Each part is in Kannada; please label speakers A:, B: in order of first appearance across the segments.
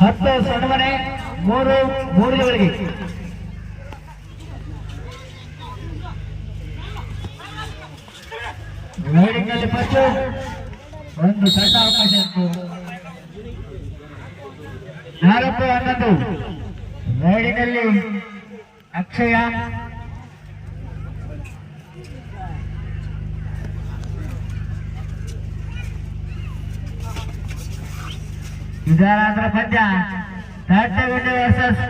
A: ಹತ್ತು ಸೊಡಮನೆ ಮೂರು ಮೂರು ಜವಳಿಗೆ ರೈಡಿನಲ್ಲಿ ಫಸ್ಟ್ ಒಂದು ಸಣ್ಣ ಅವಕಾಶ ಇತ್ತು. ನಾಲ್ಕು ಹನ್ನೊಂದು. ವೇಡಿನಲ್ಲಿ ಅಕ್ಷಯ ವಿಧಾನಾಂತರ ಪಂದ್ಯ ತಾಟಗುಂಡೆ ವರ್ಸಸ್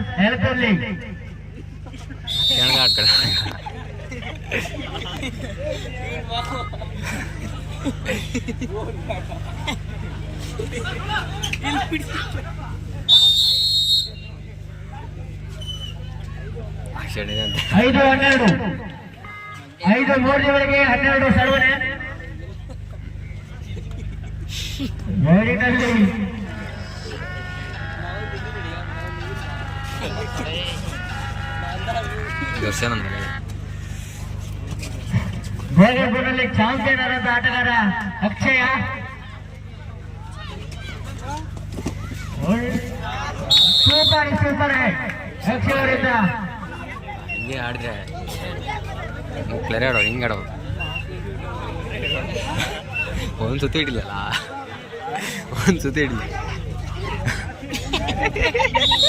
B: ಆಕ್ಷನ್
A: ಐದು ಹನ್ನೆರಡು. ಐದು ಮೂರು ಜವಳಿಗೆ ಹನ್ನೆರಡು ಸರ್ವನೆ ವೇಡಿನಲ್ಲಿ ಬೇಗಪುರಲ್ಲಿ ಚಾಂಪಿಯನ್ ಆದಂತ ಆಟಗಾರ ಅಕ್ಷಯ ಸೂಪರ್ ಸೂಪರ್
B: ಹಿಂಗೆ ಆಡಿದ್ರೆ ಕ್ಲಿಯರ್ ಆಡೋ ಹಿಂಗೆ ಆಡೋ ಒಂದು ಸುತ್ತಿ ಒಂದು ಸುತ್ತಿ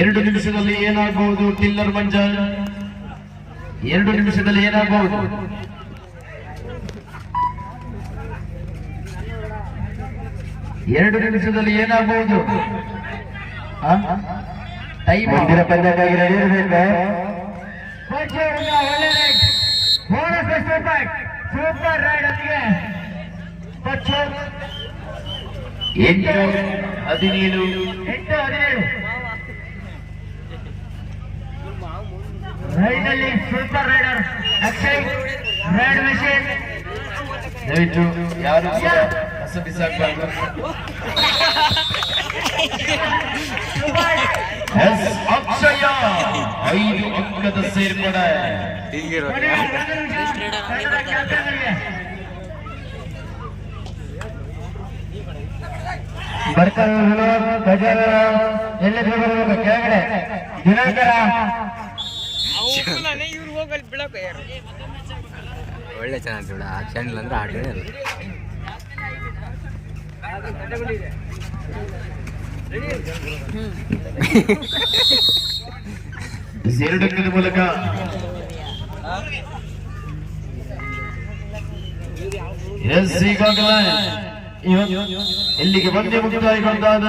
C: ಎರಡು ನಿಮಿಷದಲ್ಲಿ ಏನಾಗಬಹುದು ಟಿಲ್ಲರ್ ಮಂಜ? ಎರಡು ನಿಮಿಷದಲ್ಲಿ ಏನಾಗಬಹುದು ಎರಡು ನಿಮಿಷದಲ್ಲಿ ಏನಾಗಬಹುದು ಟೈಮ್ ಪಂದ್ಯಕ್ಕಾಗಿ ರೆಡಿ ಇರಬೇಕು.
A: ಸೂಪರ್ ರೈಡ್ ಅಲ್ಲಿಗೆ.
C: ಎಂಟು ಹದಿನೇಳು
A: ಎಂಟು ಹದಿನೇಳು. ರೈಡ್ನಲ್ಲಿ ಸೂಪರ್ ರೈಡರ್ ರೈಡ್ ಮೆಷಿನ್.
C: ದಯವಿಟ್ಟು ಯಾರು ಕಸ ಬಿಸಾಕಬಾರ್ದು. ಎಸ್ ಅಕ್ಷಯ, ಐದು ಅಂಕದ ಸೇರ್ಪಡೆ.
B: ಹೀಗಿರೋ
A: ಬರ್ತಾರೆ ಗಜರ ಬರಬೇಕು? ಕೆಳಗಡೆ. ದಿನಾಂಕರ
B: ಒಳ್ಳೆ ಚೆನ್ನಾಗಿ ಬಿಡ ಆ ಚಾನಲ್ ಅಂದ್ರೆ ಆಡ್ತಾನೆ ಇಲ್ಲ
C: ಎರಡು ಮೂಲಕ ಎಸ್ ಈಗಾಗಲೇ ಇಲ್ಲಿಗೆ ಬಂದೇ ಮುಕ್ತಾಯಗೊಂಡಾದ